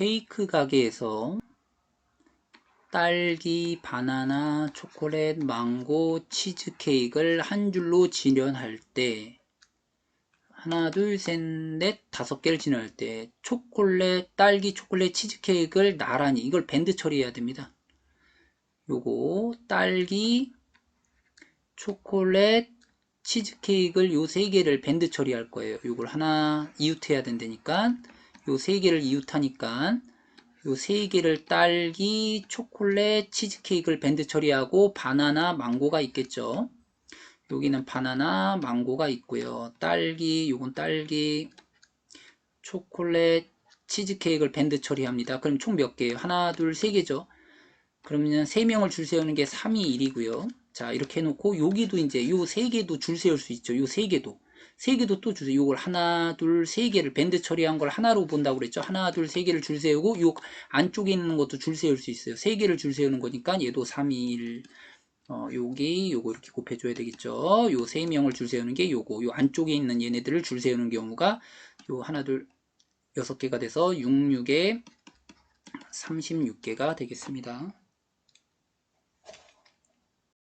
케이크 가게에서 딸기, 바나나, 초콜릿, 망고, 치즈케이크를 한 줄로 진열할 때 하나, 둘, 셋, 넷, 다섯 개를 진열할 때 초콜릿, 딸기, 초콜릿, 치즈케이크를 나란히 이걸 밴드 처리해야 됩니다. 요거 딸기, 초콜릿, 치즈케이크를 요 세 개를 밴드 처리할 거예요. 요걸 하나 이웃해야 된다니까 요 세 개를 이웃하니까 요 세 개를 딸기, 초콜릿, 치즈케이크를 밴드 처리하고 바나나, 망고가 있겠죠. 여기는 바나나, 망고가 있고요. 딸기, 요건 딸기, 초콜릿, 치즈케이크를 밴드 처리합니다. 그럼 총 몇 개예요? 하나, 둘, 세 개죠. 그러면 세 명을 줄 세우는 게 3이 1이고요. 자, 이렇게 해놓고 여기도 이제 요 세 개도 줄 세울 수 있죠. 요 세 개도. 세 개도 또 주세요. 요걸 하나, 둘, 세 개를 밴드 처리한 걸 하나로 본다고 그랬죠. 하나, 둘, 세 개를 줄 세우고 요 안쪽에 있는 것도 줄 세울 수 있어요. 세 개를 줄 세우는 거니까 얘도 3, 2, 1. 어, 여기 요거 이렇게 곱해줘야 되겠죠. 요 세 명을 줄 세우는 게 요거. 요 안쪽에 있는 얘네들을 줄 세우는 경우가 요 하나, 둘, 여섯 개가 돼서 6, 6에 36개가 되겠습니다.